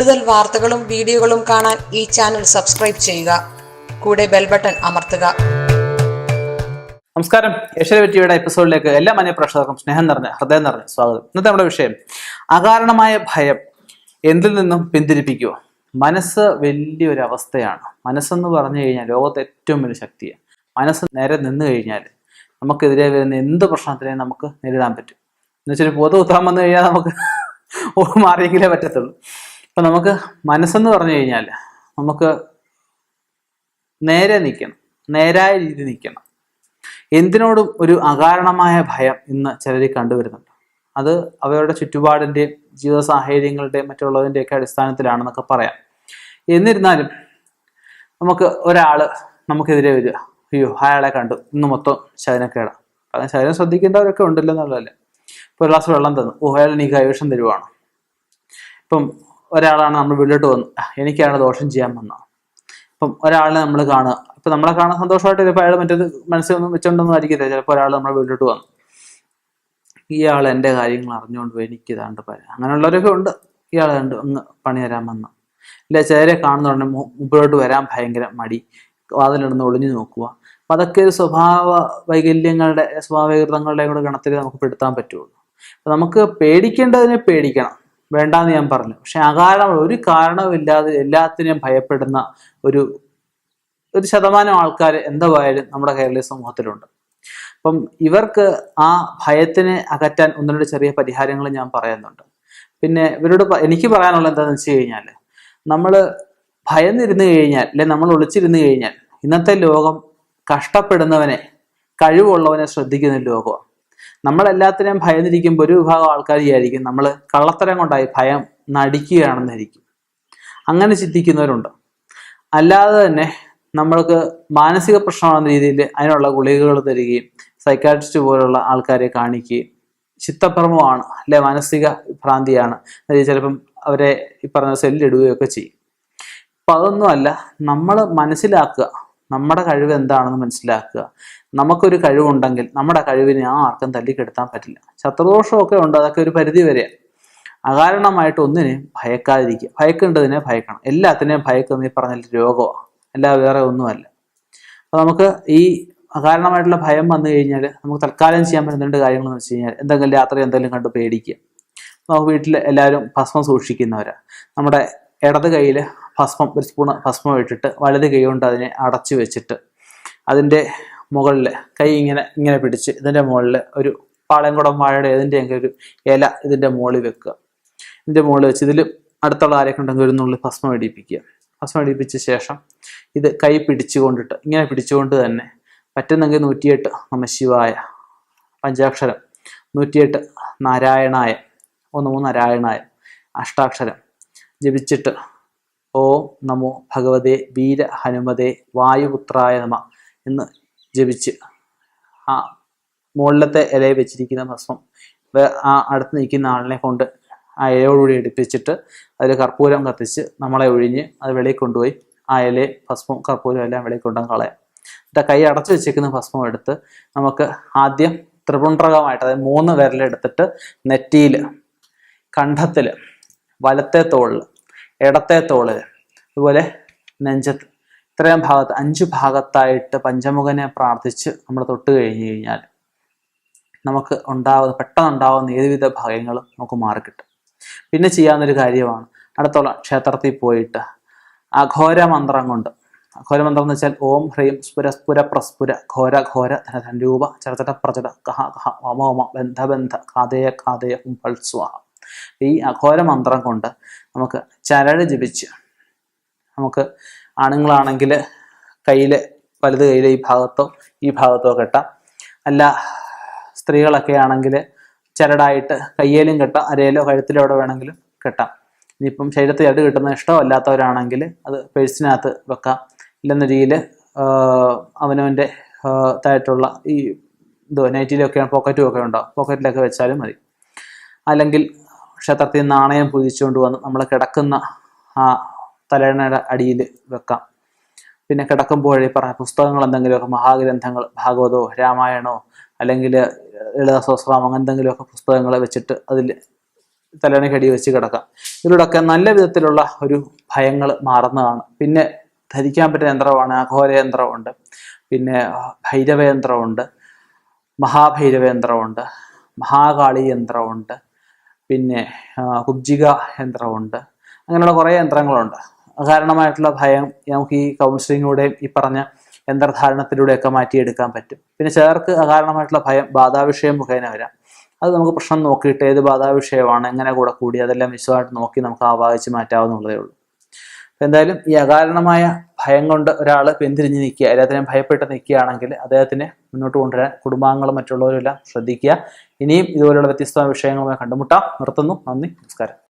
കൂടുതൽ വാർത്തകളും വീഡിയോകളും കാണാൻ ഈ ചാനൽ സബ്സ്ക്രൈബ് ചെയ്യുക. കൂടെ ബെൽ ബട്ടൺ അമർത്തുക. നമസ്കാരം. ടിവിയുടെ എപ്പിസോഡിലേക്ക് എല്ലാ മാന്യ പ്രേക്ഷകർക്കും സ്നേഹം നിറഞ്ഞ ഹൃദയം നിറഞ്ഞ സ്വാഗതം. ഇന്നത്തെ നമ്മുടെ വിഷയം അകാരണമായ ഭയം എന്തിൽ നിന്നും പിന്തിരിപ്പിക്കുക? മനസ്സ് വലിയൊരു അവസ്ഥയാണ് മനസ്സെന്ന് പറഞ്ഞു കഴിഞ്ഞാൽ ലോകത്തെ ഏറ്റവും വലിയ ശക്തിയാണ്. മനസ്സ് നേരെ നിന്ന് കഴിഞ്ഞാൽ നമുക്കെതിരെ വരുന്ന എന്ത് പ്രശ്നത്തിനെയും നമുക്ക് നേരിടാൻ പറ്റും. എന്ന് വെച്ചാൽ പൊതു ഉത്തരം വന്നു കഴിഞ്ഞാൽ നമുക്ക് മാറിയെങ്കിലേ പറ്റത്തുള്ളൂ. അപ്പൊ നമുക്ക് മനസ്സെന്ന് പറഞ്ഞു കഴിഞ്ഞാൽ നമുക്ക് നേരെ നിൽക്കണം നേരായ രീതി നിൽക്കണം. എന്തിനോടും ഒരു അകാരണമായ ഭയം ഇന്ന് ചിലരിൽ കണ്ടുവരുന്നുണ്ട്. അത് അവരുടെ ചുറ്റുപാടിന്റെയും ജീവിത സാഹചര്യങ്ങളുടെയും മറ്റുള്ളതിന്റെയൊക്കെ അടിസ്ഥാനത്തിലാണെന്നൊക്കെ പറയാം. എന്നിരുന്നാലും നമുക്ക് ഒരാൾ നമുക്കെതിരെ വരിക. അയ്യോ അയാളെ കണ്ടു. ഇന്ന് മൊത്തം ശയനക്കേടാ. കാരണം ശരീരം ശ്രദ്ധിക്കേണ്ടവരൊക്കെ ഉണ്ടല്ലോ എന്നുള്ളതല്ലേ. ഇപ്പോൾ ഒരു ഗ്ലാസ് വെള്ളം തന്നു. ഓ അയാൾ എനിക്ക് കൈവശം തരുവാണ്? ഇപ്പം ഒരാളാണ് നമ്മൾ വീട്ടിലോട്ട് വന്നു എനിക്കാണ് ദോഷം ചെയ്യാൻ വന്നത്. ഇപ്പം ഒരാളെ നമ്മൾ കാണുക. ഇപ്പം നമ്മളെ കാണാൻ സന്തോഷമായിട്ട് ചിലപ്പോൾ അയാൾ മറ്റേത് മനസ്സിലൊന്നും വെച്ചോണ്ടൊന്നും ആയിരിക്കില്ല. ചിലപ്പോൾ ഒരാൾ നമ്മുടെ വീട്ടിലോട്ട് വന്നു. ഇയാൾ എന്റെ കാര്യങ്ങൾ അറിഞ്ഞുകൊണ്ട് പോയി എനിക്ക് ഇതാണ്ട് പറയാം. അങ്ങനെയുള്ളവരൊക്കെ ഉണ്ട്. ഇയാൾ കണ്ട് ഒന്ന് പണി തരാൻ വന്നു. ഇല്ല ചിലരെ കാണുന്നുണ്ട് മുമ്പിലോട്ട് വരാൻ ഭയങ്കര മടി. വാതിലിടുന്ന് ഒളിഞ്ഞു നോക്കുക. അപ്പം അതൊക്കെ ഒരു സ്വഭാവ വൈകല്യങ്ങളുടെ സ്വഭാവവികൃതങ്ങളുടെ കൂടെ ഗണത്തിൽ നമുക്ക് പെടുത്താൻ പറ്റുള്ളൂ. അപ്പം നമുക്ക് പേടിക്കേണ്ടതിനെ പേടിക്കണം. വേണ്ടാന്ന് ഞാൻ പറഞ്ഞു. പക്ഷെ അകാരണം ഒരു കാരണമില്ലാതെ എല്ലാത്തിനെയും ഭയപ്പെടുന്ന ഒരു ഒരു ശതമാനം ആൾക്കാർ എന്തായാലും നമ്മുടെ കേരളീയ സമൂഹത്തിലുണ്ട്. അപ്പം ഇവർക്ക് ആ ഭയത്തിനെ അകറ്റാൻ ഒന്ന് രണ്ട് ചെറിയ പരിഹാരങ്ങൾ ഞാൻ പറയുന്നുണ്ട്. പിന്നെ ഇവരോട് എനിക്ക് പറയാനുള്ളത് എന്താണെന്ന് വെച്ച് കഴിഞ്ഞാൽ നമ്മൾ ഭയന്നിരുന്നു കഴിഞ്ഞാൽ അല്ലെ നമ്മൾ ഒളിച്ചിരുന്നു കഴിഞ്ഞാൽ ഇന്നത്തെ ലോകം കഷ്ടപ്പെടുന്നവനെ കഴിവുള്ളവനെ ശ്രദ്ധിക്കുന്ന ലോകമാണ്. നമ്മളെല്ലാത്തിനെയും ഭയന്നിരിക്കുമ്പോൾ ഒരു വിഭാഗം ആൾക്കാർ വിചാരിക്കും നമ്മൾ കള്ളത്തരം കൊണ്ടായി ഭയം നടിക്കുകയാണെന്നായിരിക്കും. അങ്ങനെ ചിന്തിക്കുന്നവരുണ്ട്. അല്ലാതെ തന്നെ നമ്മൾക്ക് മാനസിക പ്രശ്നമാണെന്ന രീതിയിൽ അതിനുള്ള ഗുളികകൾ തരികയും സൈക്കാട്രിസ്റ്റ് പോലുള്ള ആൾക്കാരെ കാണിക്കുകയും ചിത്തഭ്രമമാണ് അല്ലെ മാനസിക ഭ്രാന്തിയാണ്. ചിലപ്പം അവരെ ഈ പറഞ്ഞ സെല്ലിടുകയൊക്കെ ചെയ്യും. അപ്പൊ അതൊന്നുമല്ല നമ്മൾ മനസ്സിലാക്കുക നമ്മുടെ കഴിവ് എന്താണെന്ന് മനസ്സിലാക്കുക. നമുക്കൊരു കഴിവുണ്ടെങ്കിൽ നമ്മുടെ കഴിവിനെ ആർക്കും തല്ലിക്കെടുത്താൻ പറ്റില്ല. ശത്രുദോഷമൊക്കെ ഉണ്ട് അതൊക്കെ ഒരു പരിധി വരെയാണ് അകാരണമായിട്ട് ഒന്നിനെയും ഭയക്കാതിരിക്കുക. ഭയക്കേണ്ടതിനെ ഭയക്കണം. എല്ലാത്തിനെയും ഭയക്കുന്ന ഈ പറഞ്ഞ രോഗമാണ് അല്ല വേറെ ഒന്നുമല്ല. അപ്പൊ നമുക്ക് ഈ അകാരണമായിട്ടുള്ള ഭയം വന്നു കഴിഞ്ഞാൽ നമുക്ക് തൽക്കാലം ചെയ്യാൻ പറ്റുന്ന രണ്ട് കാര്യങ്ങളെന്ന് വെച്ച് കഴിഞ്ഞാൽ എന്തെങ്കിലും രാത്രി എന്തെങ്കിലും കണ്ട് പേടിക്കുക. നമുക്ക് വീട്ടിൽ എല്ലാവരും ഭസ്മം സൂക്ഷിക്കുന്നവരാണ് നമ്മുടെ ഇടത് കയ്യിൽ ഭസ്മം ഒരു സ്പൂണ് ഭസ്മം ഇട്ടിട്ട് വലത് കൈ കൊണ്ട് അതിനെ അടച്ചു വെച്ചിട്ട് അതിന്റെ മുകളിൽ കൈ ഇങ്ങനെ ഇങ്ങനെ പിടിച്ച് ഇതിന്റെ മുകളിൽ ഒരു പാളയംകുടം വാഴയുടെ ഏതിന്റെയെങ്കിലും ഒരു ഇല ഇതിന്റെ മുകളിൽ വെക്കുക. ഇതിന്റെ മുകളിൽ വെച്ച് ഇതിൽ അടുത്തുള്ള ആരെയൊക്കെ ഉണ്ടെങ്കിൽ ഒരു നുള്ളിൽ ഭസ്മം ഇടിപ്പിക്കുക. ഭസ്മം ഇടിപ്പിച്ച ശേഷം ഇത് കൈ പിടിച്ചുകൊണ്ടിട്ട് ഇങ്ങനെ പിടിച്ചുകൊണ്ട് തന്നെ പറ്റുന്നെങ്കിൽ നൂറ്റിയെട്ട് നമശിവായ പഞ്ചാക്ഷരം നൂറ്റിയെട്ട് നാരായണായ ഒന്ന് മൂന്ന് നാരായണായ അഷ്ടാക്ഷരം ജപിച്ചിട്ട് ഓം നമോ ഭഗവതേ വീര ഹനുമതേ വായുപുത്രായ നമ എന്ന് ജപിച്ച് ആ മുകളിലത്തെ ഇലയിൽ വെച്ചിരിക്കുന്ന ഭസ്മം ആ അടുത്ത് നിൽക്കുന്ന ആളിനെ കൊണ്ട് ആ ഇലയോടുകൂടി എടുപ്പിച്ചിട്ട് അതിൽ കർപ്പൂരം കത്തിച്ച് നമ്മളെ ഒഴിഞ്ഞ് അത് വെളിയിൽ കൊണ്ടുപോയി ആ ഇലയെ ഭസ്മം കർപ്പൂരം എല്ലാം വെളിയിൽ കൊണ്ടുവന്ന് കളയാം. എന്നിട്ട് കൈ അടച്ചു വെച്ചിരിക്കുന്ന ഭസ്മം എടുത്ത് നമുക്ക് ആദ്യം ത്രിപുണ്ട്രകമായിട്ട് അതായത് മൂന്ന് വിരലെടുത്തിട്ട് നെറ്റിയിൽ കണ്ഠത്തിൽ വലത്തെ തോളിൽ ഇടത്തെ തോൾ അതുപോലെ നെഞ്ചത്ത്. ഇത്രയും ഭാഗത്ത് അഞ്ച് ഭാഗത്തായിട്ട് പഞ്ചമുഖനെ പ്രാർത്ഥിച്ച് നമ്മൾ തൊട്ട് കഴിഞ്ഞു കഴിഞ്ഞാൽ നമുക്ക് ഉണ്ടാവുന്ന പെട്ടെന്ന് ഉണ്ടാവുന്ന ഏതുവിധ ഭയങ്ങളും നമുക്ക് മാറിക്കിട്ടും. പിന്നെ ചെയ്യാവുന്നൊരു കാര്യമാണ് അടുത്തുള്ള ക്ഷേത്രത്തിൽ പോയിട്ട് അഘോര മന്ത്രം കൊണ്ട് അഘോര മന്ത്രം എന്ന് വെച്ചാൽ ഓം ഹ്രീം സ്ഫുര സ്ഫുര പ്രസ്ഫുര ഘോര ഘോര ധനധൻ രൂപ ചരചര പ്രചട കഹ കഹ ഓമോമ ബന്ധബന്ധ ബന്ധ ബന്ധ കാതയ കാതയ ഹുംഫൽ സ്വാഹ. ഈ അഘോര മന്ത്രം കൊണ്ട് നമുക്ക് ചരട് ജപിച്ച് നമുക്ക് ആണുങ്ങളാണെങ്കിൽ കയ്യിൽ വലത് കയ്യിൽ ഈ ഭാഗത്തോ ഈ ഭാഗത്തോ കെട്ടാം. അല്ല സ്ത്രീകളൊക്കെ ആണെങ്കിൽ ചരടായിട്ട് കയ്യേലും കെട്ടാം അരയിലോ കഴുത്തിലോ എവിടെ വേണമെങ്കിലും കെട്ടാം. ഇനിയിപ്പം ശരീരത്തിൽ ചരട് കിട്ടുന്ന ഇഷ്ടമല്ലാത്തവരാണെങ്കിൽ അത് പേഴ്സിനകത്ത് വെക്കാം. ഇല്ലെന്ന രീതിയിൽ അവനവന്റെ തായിട്ടുള്ള ഈ എന്തോ നൈറ്റിലൊക്കെയാണ് പോക്കറ്റും ഒക്കെ ഉണ്ടാവും പോക്കറ്റിലൊക്കെ വെച്ചാലും മതി. അല്ലെങ്കിൽ ക്ഷേത്രത്തിൽ നാണയം പൂജിച്ചുകൊണ്ട് വന്ന് നമ്മൾ കിടക്കുന്ന ആ തലയണയുടെ അടിയിൽ വെക്കാം. പിന്നെ കിടക്കുമ്പോഴേ പറഞ്ഞ പുസ്തകങ്ങൾ എന്തെങ്കിലുമൊക്കെ മഹാഗ്രന്ഥങ്ങൾ ഭാഗവതോ രാമായണോ അല്ലെങ്കിൽ ലളിത സഹസ്രം അങ്ങനെ എന്തെങ്കിലുമൊക്കെ പുസ്തകങ്ങൾ വെച്ചിട്ട് അതിൽ തലേണയ്ക്കടി വെച്ച് കിടക്കാം. ഇതിലൂടെയൊക്കെ നല്ല വിധത്തിലുള്ള ഒരു ഭയങ്ങൾ മാറുന്നതാണ്. പിന്നെ ധരിക്കാൻ പറ്റുന്ന യന്ത്രമാണ് അഘോര യന്ത്രമുണ്ട്. പിന്നെ ഭൈരവയന്ത്രമുണ്ട് മഹാഭൈരവയന്ത്രമുണ്ട് മഹാകാളി യന്ത്രമുണ്ട് പിന്നെ കുബ്ജിക യന്ത്രമുണ്ട്. അങ്ങനെയുള്ള കുറേ യന്ത്രങ്ങളുണ്ട്. അകാരണമായിട്ടുള്ള ഭയം നമുക്ക് ഈ കൗൺസിലിങ്ങിലൂടെയും ഈ പറഞ്ഞ യന്ത്രധാരണത്തിലൂടെയൊക്കെ മാറ്റിയെടുക്കാൻ പറ്റും. പിന്നെ ചിലർക്ക് അകാരണമായിട്ടുള്ള ഭയം ബാധാവിഷയം മുഖേന വരാം. അത് നമുക്ക് പ്രശ്നം നോക്കിയിട്ട് ഏത് ബാധാവിഷയമാണ് എങ്ങനെ കൂടെ കൂടി അതെല്ലാം വിശദമായിട്ട് നോക്കി നമുക്ക് ആവാഹിച്ച് മാറ്റാവുന്നുള്ളതേ ഉള്ളൂ. അപ്പം എന്തായാലും ഈ അകാരണമായ ഭയം കൊണ്ട് ഒരാൾ പിന്തിരിഞ്ഞ് നിൽക്കുക എല്ലാത്തിനെയും ഭയപ്പെട്ട് നിൽക്കുകയാണെങ്കിൽ അദ്ദേഹത്തിനെ മുന്നോട്ട് കൊണ്ടുവരാൻ കുടുംബാംഗങ്ങളും മറ്റുള്ളവരും എല്ലാം ശ്രദ്ധിക്കുക. ഇനിയും ഇതുപോലുള്ള വ്യത്യസ്തമായ വിഷയങ്ങളുമായി കണ്ടുമുട്ടാം. നിർത്തുന്നു. നന്ദി. നമസ്കാരം.